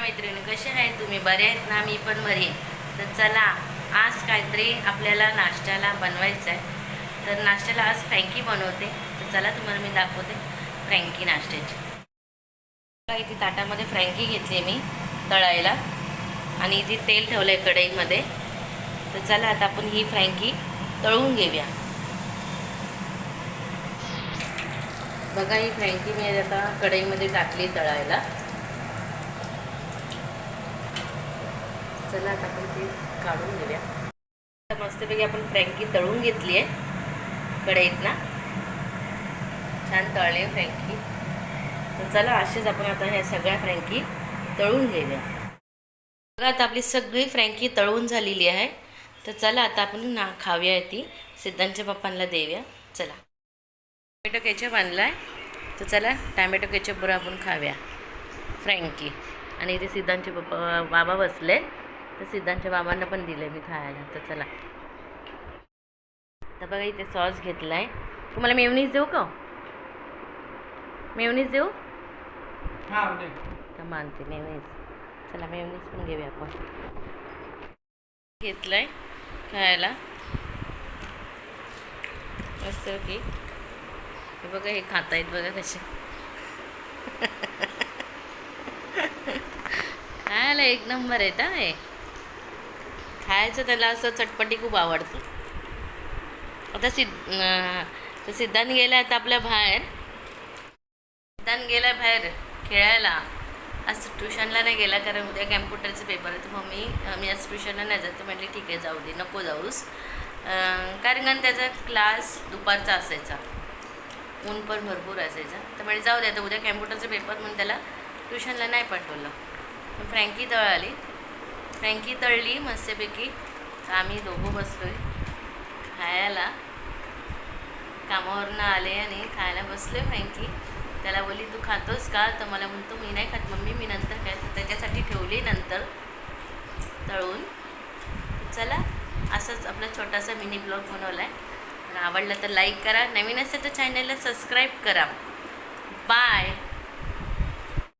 मैत्रिणी कसे आहेत तुम्ही? बरे आहेत ना? मी पण बरी तर चला आज काहीतरी आपल्याला नाश्त्याला बनवायचं आहे. तर नाश्त्याला आज फ्रँकी बनवते. तर चला तुम्हाला मी दाखवते फ्रँकी नाश्त्याची. बघा इथे ताटामध्ये फ्रँकी घेतली मी तळायला. आणि इथे तेल ठेवलं आहे कढईमध्ये. तर चला आता आपण ही फ्रँकी तळून घेऊया. बघा ही फ्रँकी मी आता कढईमध्ये टाकली तळायला. चला आता आपण ती काढून घेऊया. आता मस्तपैकी आपण फ्रँकी तळून घेतली आहे. कढईत ना. छान तळली फ्रँकी. तर चला असेच आपण आता ह्या सगळ्या फ्रँकी तळून घेऊया. बघा आता आपली सगळी फ्रँकी तळून झालेली आहे. तर चला आता आपण ना खाऊया ती. सिद्धांच्या पप्पांना देऊया. चला. टोमॅटो केचप आणला आहे तर चला टॅमॅटो केचपबरोबर आपण खाऊया. फ्रँकी. आणि इथे सिद्धांचे पप्पा बाबा बसले तर सिद्धांच्या बाबांना पण दिलं मी खायला. तर चला. तर बघा इथे सॉस घेतला आहे तुम्हाला मेवनीस देऊ का? मेवनीस देऊ? हा तर मानते मेवनीस चला मेवनीस पण घेऊया आपण. घेतलं आहे खायला. मस्त की हे बघा हे खातायत बघा कसे. खायला एक नंबर आहेत हा हे खायचं त्याला असं चटपटी खूप आवडतं. आता सिद्ध तर सिद्धांत गेला आता आपल्या बाहेर. सिद्धांत गेला बाहेर खेळायला. आज ट्युशनला नाही गेला कारण उद्या कॅम्प्युटरचे पेपर आहे. तर मम्मी मी आज ट्युशनला नाही जात. तर म्हटली ठीक आहे जाऊ दे नको जाऊस. कारण कारण त्याचा क्लास दुपारचा असायचा. ऊन पण भरपूर असायचा. तर म्हणजे जाऊ दे आता उद्या कॅम्प्युटरचा पेपर म्हणून त्याला ट्युशनला नाही पाठवलं. फ्रँकी तळ आली. फ्रँकी तळली मस्तपैकी. आम्ही दोघं बसलो आहे खायला. कामावरनं आले आणि खायला बसले फ्रँकी त्याला बोलली तू खातोस का? तर मला म्हणतो मी नाही खात. मम्मी मी नंतर काय त्याच्यासाठी ठेवली नंतर तळून. चला असंच आपला छोटासा मिनी ब्लॉग बनवला आहे आवडला आवडलं तर लाईक करा. नवीन असेल तर चॅनलला सबस्क्राईब करा. बाय.